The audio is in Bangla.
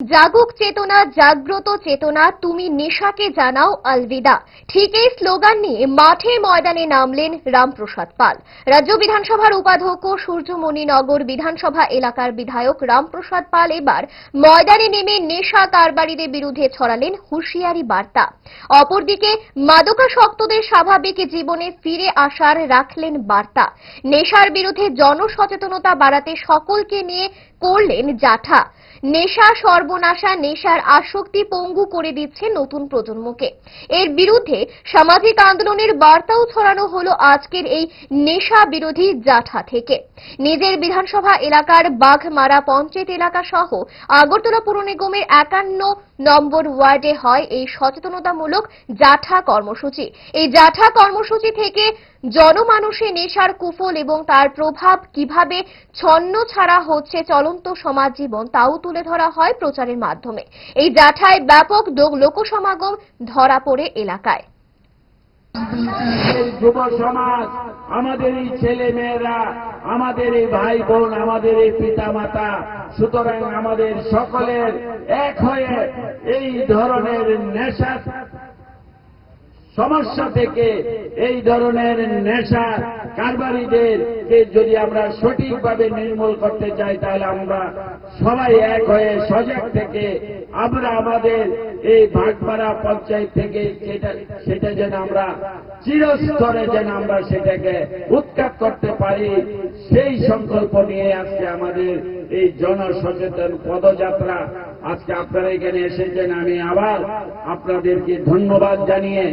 জাগুক চেতনা, জাগ্রত চেতনা, তুমি নেশাকে জানাও আলবিদা। ঠিক এই স্লোগান নিয়ে মাঠে ময়দানে নামলেন রামপ্রসাদ পাল। রাজ্য বিধানসভার উপাধ্যক্ষ সূর্যমণিনগর বিধানসভা এলাকার বিধায়ক রামপ্রসাদ পাল এবার ময়দানে নেমে নেশা কারবারিদের বিরুদ্ধে ছড়ালেন হুঁশিয়ারি বার্তা। অপরদিকে মাদকাসক্তদের স্বাভাবিক জীবনে ফিরে আসার রাখলেন বার্তা। নেশার বিরুদ্ধে জনসচেতনতা বাড়াতে সকলকে নিয়ে করলেন জাঠা। নেশা সর্বনাশা, নেশার আসক্তি পঙ্গু করে দিচ্ছে নতুন প্রজন্মকে। এর বিরুদ্ধে সামাজিক আন্দোলনের বার্তাও ছড়ানো হলো আজকের এই নেশা বিরোধী জাঠা থেকে। নিজের বিধানসভা এলাকার বাঘমারা পঞ্চায়েত এলাকা সহ আগরতলা পুর নিগমের একান্ন নম্বর ওয়ার্ডে হয় এই সচেতনতামূলক জাঠা কর্মসূচি। এই জাঠা কর্মসূচি থেকে জনমানুষে নেশার কুফল এবং তার প্রভাব কীভাবে ছন্ন ছাড়া হচ্ছে চলন্ত সমাজ জীবন, তাও তুলে ধরা হয় প্রচারের মাধ্যমে। এই জাঠায় ব্যাপক লোকসমাগম ধরা পড়ে এলাকায়। যুব সমাজ, আমাদের এই ছেলে মেয়েরা আমাদের এই ভাই বোন আমাদের এই পিতা মাতা সুতরাং আমাদের সকলের এক হয়ে এই ধরনের নেশা সমস্যা থেকে এই ধরনের নেশা কারবারিদেরকে যদি আমরা সঠিকভাবে নির্মূল করতে চাই, তাহলে আমরা সবাই এক হয়ে সজাগ থেকে আমরা আমাদের এই ভাগপাড়া পঞ্চায়েত থেকে সেটা যেন আমরা চিরস্তরে যেন আমরা সেটাকে উৎখাত করতে পারি, সেই সংকল্প নিয়ে আজকে আমাদের এই জনসচেতন পদযাত্রা আজকে আপনারা এখানে এসেছেন। আমি আবার আপনাদেরকে ধন্যবাদ জানিয়ে